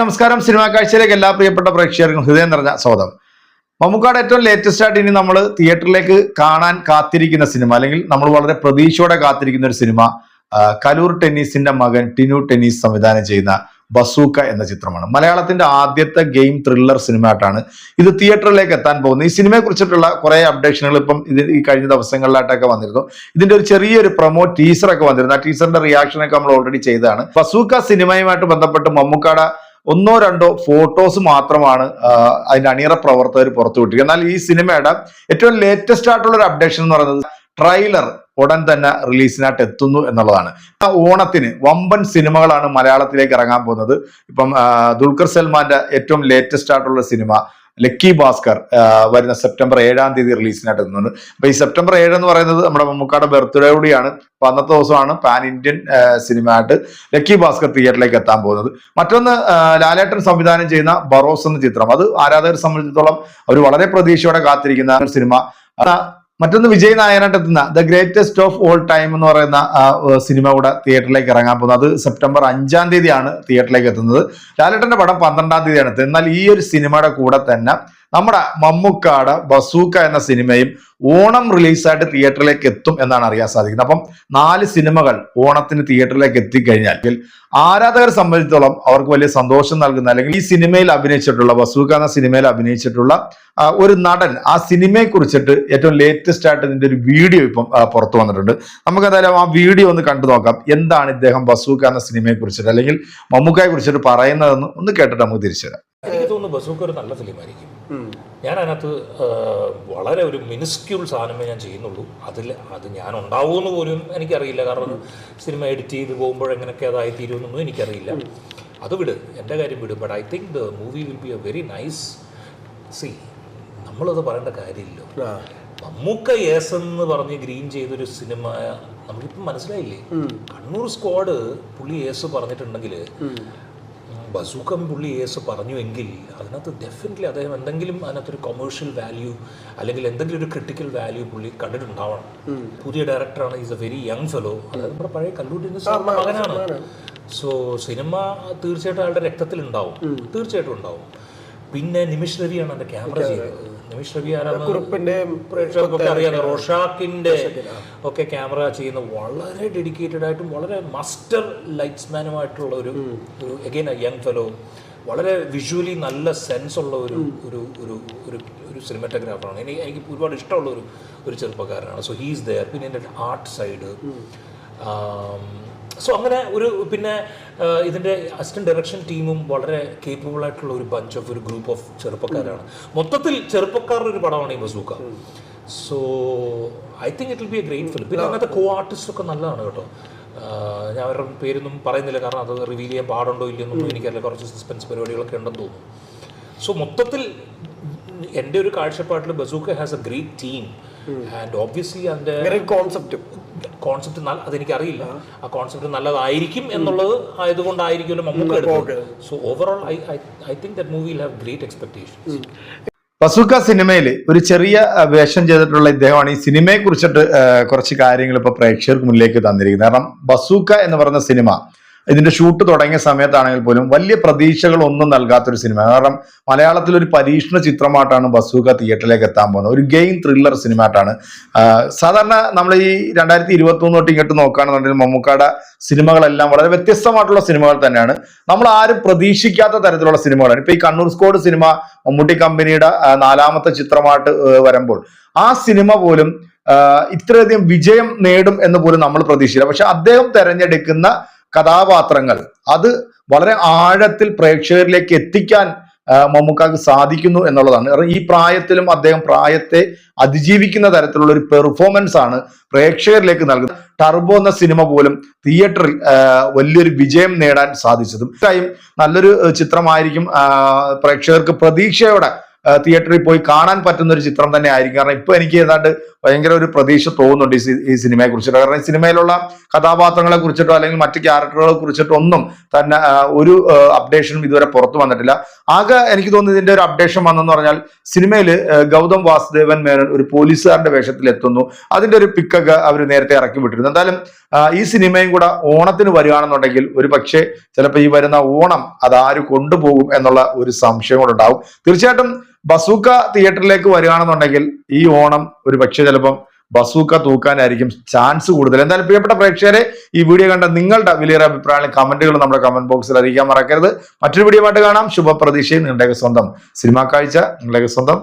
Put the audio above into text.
നമസ്കാരം. സിനിമാ കാഴ്ചയിലേക്ക് എല്ലാ പ്രിയപ്പെട്ട പ്രേക്ഷകർക്കും ഹൃദയം നിറഞ്ഞ സ്വാഗതം. മമ്മൂക്കാട് ഏറ്റവും ലേറ്റസ്റ്റ് ആയിട്ട് ഇനി നമ്മൾ തിയേറ്ററിലേക്ക് കാണാൻ കാത്തിരിക്കുന്ന സിനിമ അല്ലെങ്കിൽ നമ്മൾ വളരെ പ്രതീക്ഷയോടെ കാത്തിരിക്കുന്ന ഒരു സിനിമ കലൂർ ടെന്നീസിന്റെ മകൻ ടിനു ടെന്നീസ് സംവിധാനം ചെയ്യുന്ന ബസൂക്ക എന്ന ചിത്രമാണ്. മലയാളത്തിന്റെ ആദ്യത്തെ ഗെയിം ത്രില്ലർ സിനിമ ആയിട്ടാണ് ഇത് തിയേറ്ററിലേക്ക് എത്താൻ പോകുന്നത്. ഈ സിനിമയെ കുറിച്ചിട്ടുള്ള കുറെ അപ്ഡേഷനുകൾ ഇപ്പം ഇത് ഈ കഴിഞ്ഞ ദിവസങ്ങളിലായിട്ടൊക്കെ വന്നിരുന്നു. ഇതിന്റെ ഒരു ചെറിയൊരു പ്രൊമോ ടീസർ ഒക്കെ വന്നിരുന്നു. ആ ടീസറിന്റെ റിയാക്ഷൻ ഒക്കെ നമ്മൾ ഓൾറെഡി ചെയ്തതാണ്. ബസൂക്ക സിനിമയുമായിട്ട് ബന്ധപ്പെട്ട് മമ്മൂക്കാട ഒന്നോ രണ്ടോ ഫോട്ടോസ് മാത്രമാണ് അതിന്റെ അണിയറ പ്രവർത്തകർ പുറത്തുവിട്ടിരിക്കുക എന്നാൽ ഈ സിനിമയുടെ ഏറ്റവും ലേറ്റസ്റ്റ് ആയിട്ടുള്ള ഒരു അപ്ഡേഷൻ എന്ന് പറയുന്നത് ട്രെയിലർ ഉടൻ തന്നെ റിലീസിനായിട്ട് എത്തുന്നു എന്നുള്ളതാണ്. ഓണത്തിന് വമ്പൻ സിനിമകളാണ് മലയാളത്തിലേക്ക് ഇറങ്ങാൻ പോകുന്നത്. ഇപ്പം ദുൽഖർ സൽമാന്റെ ഏറ്റവും ലേറ്റസ്റ്റ് ആയിട്ടുള്ള സിനിമ ലക്കി ഭാസ്കർ വരുന്ന സെപ്റ്റംബർ ഏഴാം തീയതി റിലീസിനായിട്ട് എത്തുന്നുണ്ട് അപ്പൊ ഈ സെപ്റ്റംബർ ഏഴ് എന്ന് പറയുന്നത് നമ്മുടെ മമ്മൂക്കാടെ ബർത്ത്ഡേ കൂടിയാണ്. അപ്പൊ അന്നത്തെ ദിവസമാണ് പാൻ ഇന്ത്യൻ സിനിമ ആയിട്ട് ലക്കി ഭാസ്കർ തിയേറ്ററിലേക്ക് എത്താൻ പോകുന്നത്. മറ്റൊന്ന് ലാലേട്ടൻ സംവിധാനം ചെയ്യുന്ന ബറോസ് എന്ന ചിത്രം. അത് ആരാധകരെ സംബന്ധിച്ചിടത്തോളം അവർ വളരെ പ്രതീക്ഷയോടെ കാത്തിരിക്കുന്ന സിനിമ. മറ്റൊന്ന് വിജയ് നായനായിട്ട് എത്തുന്ന The Greatest of All Time എന്ന് പറയുന്ന സിനിമ കൂടെ തിയേറ്ററിലേക്ക് ഇറങ്ങാൻ പോകുന്നത്. അത് സെപ്റ്റംബർ അഞ്ചാം തീയതിയാണ് തിയേറ്ററിലേക്ക് എത്തുന്നത്. ലാലേട്ടന്റെ പടം പന്ത്രണ്ടാം തീയതിയാണ് എന്നാൽ ഈ ഒരു സിനിമയുടെ കൂടെ തന്നെ നമ്മുടെ മമ്മൂക്കാട് ബസൂക്ക എന്ന സിനിമയും ഓണം റിലീസായിട്ട് തിയേറ്ററിലേക്ക് എത്തും എന്നാണ് അറിയാൻ സാധിക്കുന്നത്. അപ്പം നാല് സിനിമകൾ ഓണത്തിന് തിയേറ്ററിലേക്ക് എത്തിക്കഴിഞ്ഞാൽ ആരാധകരെ സംബന്ധിച്ചിടത്തോളം അവർക്ക് വലിയ സന്തോഷം നൽകുന്ന അല്ലെങ്കിൽ ഈ സിനിമയിൽ അഭിനയിച്ചിട്ടുള്ള ബസൂക്ക എന്ന സിനിമയിൽ അഭിനയിച്ചിട്ടുള്ള ഒരു നടൻ ആ സിനിമയെ കുറിച്ചിട്ട് ഏറ്റവും ലേറ്റസ്റ്റ് ആയിട്ട് ഇതിന്റെ ഒരു വീഡിയോ ഇപ്പം പുറത്തു വന്നിട്ടുണ്ട്. നമുക്ക് എന്തായാലും ആ വീഡിയോ ഒന്ന് കണ്ടു നോക്കാം. എന്താണ് ഇദ്ദേഹം ബസൂക്ക എന്ന സിനിമയെ കുറിച്ചിട്ട് അല്ലെങ്കിൽ മമ്മൂക്കയെ കുറിച്ചിട്ട് പറയുന്നതെന്ന് ഒന്ന് കേട്ടിട്ട് നമുക്ക് തിരിച്ചു തരാം എനിക്ക് തോന്നുന്നു ബസൂക്ക ഒരു നല്ല ഫിലിമായിരിക്കും ഞാൻ അതിനകത്ത് വളരെ ഒരു മിനിസ്ക്യൂൾ സാധനമേ ഞാൻ ചെയ്യുന്നുള്ളൂ. അതിൽ അത് ഞാൻ ഉണ്ടാവുമെന്ന് പോലും എനിക്കറിയില്ല. കാരണം സിനിമ എഡിറ്റ് ചെയ്ത് പോകുമ്പോൾ എങ്ങനെയൊക്കെ അതായി തീരുമെന്നൊന്നും എനിക്കറിയില്ല. അത് വിട്. എന്റെ കാര്യം വിട്. But I think the movie will be a very nice C നമ്മളത് പറയേണ്ട കാര്യമില്ല മമ്മൂക്ക യേസ് എന്ന് പറഞ്ഞ് ഗ്രീൻ ചെയ്തൊരു സിനിമ നമുക്കിപ്പം മനസ്സിലായില്ലേ? കണ്ണൂർ സ്ക്വാഡ് പുള്ളി യേസ് പറഞ്ഞിട്ടുണ്ടെങ്കിൽ ബസൂക്കം പുള്ളി എസ് പറഞ്ഞു എങ്കിൽ അതിനകത്ത് ഡെഫിനറ്റ്ലി അദ്ദേഹം എന്തെങ്കിലും അതിനകത്തൊരു കൊമേഴ്ഷ്യൽ വാല്യൂ അല്ലെങ്കിൽ എന്തെങ്കിലും ഒരു ക്രിട്ടിക്കൽ വാല്യൂ പുള്ളി കണ്ടിട്ടുണ്ടാവണം. പുതിയ ഡയറക്ടറാണ് is a very young fellow അതായത് നമ്മുടെ പഴയ കല്ലൂരിന്റെ മകനാണ്. സോ സിനിമ തീർച്ചയായിട്ടും അയാളുടെ രക്തത്തിൽ ഉണ്ടാവും തീർച്ചയായിട്ടും ഉണ്ടാവും. പിന്നെ നിമിഷ് രവിയാണ് എന്റെ ക്യാമറ ചെയ്തത്. കുറുപ്പിന്റെ പ്രേക്ഷകർക്കൊക്കെ അറിയാം റോഷാക്കിന്റെ ഒക്കെ ക്യാമറ ചെയ്യുന്ന വളരെ ഡെഡിക്കേറ്റഡ് ആയിട്ടും വളരെ മാസ്റ്റർ ലൈറ്റ്സ്മാനുമായിട്ടുള്ള ഒരു ഒരു എ യങ് ഫെലോ വളരെ വിഷ്വലി നല്ല സെൻസ് ഉള്ള ഒരു ഒരു ഒരു ഒരു ഒരു സിനിമാറ്റോഗ്രാഫറാണ് എനിക്ക് എനിക്ക് ഒരുപാട് ഇഷ്ടമുള്ള ഒരു ഒരു ചെറുപ്പക്കാരനാണ്. സോ ഹീസ് ദയർ പിന്നെ എന്റെ ആർട്ട് സൈഡ് സോ അങ്ങനെ ഒരു പിന്നെ ഇതിന്റെ അസിസ്റ്റന്റ് ഡയറക്ഷൻ ടീമും വളരെ കേപ്പബിൾ ആയിട്ടുള്ള ഒരു ബഞ്ച് ഓഫ് ഒരു ഗ്രൂപ്പ് ഓഫ് ചെറുപ്പക്കാരാണ്. മൊത്തത്തിൽ ചെറുപ്പക്കാരുടെ ഒരു പടമാണ് ഈ Bazooka. So I think it will be a great film പിന്നെ അങ്ങനത്തെ കോ ആർട്ടിസ്റ്റ് ഒക്കെ നല്ലതാണ് കേട്ടോ. ഞാൻ അവരുടെ പേരൊന്നും പറയുന്നില്ല. കാരണം അത് റിവീൽ ചെയ്യാൻ പാടുണ്ടോ ഇല്ലയെന്നൊന്നും എനിക്കറിയില്ല. കുറച്ച് സസ്പെൻസ് പരിപാടികളൊക്കെ ഉണ്ടെന്ന് തോന്നുന്നു. സോ മൊത്തത്തിൽ എന്റെ ഒരു കാഴ്ചപ്പാട്ടിൽ Bazooka has a great team and obviously അതിന്റെ കോൺസെപ്റ്റ് കോൺസെപ്റ്റ് അതെനിക്ക് അറിയില്ല ആ. കോൺസെപ്റ്റ് നല്ലതായിരിക്കും എന്നുള്ളത് ആയതുകൊണ്ടായിരിക്കുമല്ലോ മമ്മൂക്ക എടുത്തത്. So overall I I think that movie have great expectations Bazooka സിനിമയിൽ ഒരു ചെറിയ വേഷം ചെയ്തിട്ടുള്ള ഇദ്ദേഹമാണ് ഈ സിനിമയെ കുറിച്ചിട്ട് കുറച്ച് കാര്യങ്ങൾ ഇപ്പൊ പ്രേക്ഷകർക്ക് മുന്നിലേക്ക് തന്നിരിക്കുന്നത്. കാരണം ബസൂക്ക എന്ന് പറയുന്ന സിനിമ ഇതിന്റെ ഷൂട്ട് തുടങ്ങിയ സമയത്താണെങ്കിൽ പോലും വലിയ പ്രതീക്ഷകൾ ഒന്നും നൽകാത്തൊരു സിനിമ കാരണം മലയാളത്തിൽ ഒരു പരീക്ഷണ ചിത്രമായിട്ടാണ് ബസൂക്ക തിയേറ്ററിലേക്ക് എത്താൻ പോകുന്നത്. ഒരു ഗെയിം ത്രില്ലർ സിനിമ ആയിട്ടാണ് സാധാരണ നമ്മൾ ഈ രണ്ടായിരത്തി ഇരുപത്തി ഒന്ന് തൊട്ട് ഇങ്ങോട്ട് നോക്കുകയാണെന്നുണ്ടെങ്കിൽ മമ്മൂക്കയുടെ സിനിമകളെല്ലാം വളരെ വ്യത്യസ്തമായിട്ടുള്ള സിനിമകൾ തന്നെയാണ്. നമ്മൾ ആരും പ്രതീക്ഷിക്കാത്ത തരത്തിലുള്ള സിനിമകളാണ് ഇപ്പൊ ഈ കണ്ണൂർ സ്കോഡ് സിനിമ മമ്മൂട്ടി കമ്പനിയുടെ നാലാമത്തെ ചിത്രമായിട്ട് വരുമ്പോൾ ആ സിനിമ പോലും ഇത്രയധികം വിജയം നേടും എന്ന് പോലും നമ്മൾ പ്രതീക്ഷിച്ചില്ല. പക്ഷെ അദ്ദേഹം തെരഞ്ഞെടുക്കുന്ന കഥാപാത്രങ്ങൾ. അത് വളരെ ആഴത്തിൽ പ്രേക്ഷകരിലേക്ക് എത്തിക്കാൻ മമ്മൂക്കാക്ക് സാധിക്കുന്നു എന്നുള്ളതാണ്. കാരണം ഈ പ്രായത്തിലും അദ്ദേഹം പ്രായത്തെ അതിജീവിക്കുന്ന തരത്തിലുള്ള ഒരു പെർഫോമൻസ് ആണ് പ്രേക്ഷകരിലേക്ക് നൽകുന്നത്. ടർബോ എന്ന സിനിമ പോലും തിയേറ്ററിൽ വലിയൊരു വിജയം നേടാൻ സാധിച്ചതും. തീർച്ചയായും നല്ലൊരു ചിത്രമായിരിക്കും പ്രേക്ഷകർക്ക് പ്രതീക്ഷയോടെ തിയേറ്ററിൽ പോയി കാണാൻ പറ്റുന്ന ഒരു ചിത്രം തന്നെ ആയിരിക്കും. കാരണം ഇപ്പൊ എനിക്ക് ഏതാണ്ട് ഭയങ്കര ഒരു പ്രതീക്ഷ തോന്നുന്നുണ്ട് ഈ ഈ സിനിമയെ കുറിച്ചിട്ട്. കാരണം ഈ സിനിമയിലുള്ള കഥാപാത്രങ്ങളെ കുറിച്ചിട്ടോ അല്ലെങ്കിൽ മറ്റ് ക്യാരക്ടറുകളെ കുറിച്ചിട്ടോ ഒന്നും തന്നെ ഒരു അപ്ഡേഷനും ഇതുവരെ പുറത്തു വന്നിട്ടില്ല. ആകെ എനിക്ക് തോന്നുന്നു ഇതിന്റെ ഒരു അപ്ഡേഷൻ വന്നെന്ന് പറഞ്ഞാൽ സിനിമയിൽ ഗൗതം വാസുദേവൻ മേനോൻ ഒരു പോലീസുകാരന്റെ വേഷത്തിൽ എത്തുന്നു. അതിന്റെ ഒരു പിക്കൊക്കെ അവർ നേരത്തെ ഇറക്കി വിട്ടിരുന്നു. എന്തായാലും ഈ സിനിമയും കൂടെ ഓണത്തിന് വരികയാണെന്നുണ്ടെങ്കിൽ ഒരു പക്ഷേ ചിലപ്പോൾ ഈ വരുന്ന ഓണം അത് ആര് കൊണ്ടുപോകും എന്നുള്ള ഒരു സംശയം കൂടെ ഉണ്ടാവും തീർച്ചയായിട്ടും ബസൂക്ക തിയേറ്ററിലേക്ക് വരികയാണെന്നുണ്ടെങ്കിൽ ഈ ഓണം ഒരു പക്ഷേ ചിലപ്പം ബസൂക്ക തൂക്കാനായിരിക്കും ചാൻസ് കൂടുതൽ. എന്തായാലും പ്രിയപ്പെട്ട പ്രേക്ഷകരെ ഈ വീഡിയോ കണ്ട നിങ്ങളുടെ വലിയൊരു അഭിപ്രായങ്ങൾ കമന്റുകൾ നമ്മുടെ കമന്റ് ബോക്സിൽ അറിയിക്കാൻ മറക്കരുത്. മറ്റൊരു വീഡിയോ ആയിട്ട് കാണാം. ശുഭപ്രതീക്ഷയും നിങ്ങളുടെയൊക്കെ സ്വന്തം. സിനിമാ കാഴ്ച നിങ്ങളുടെയൊക്കെ സ്വന്തം.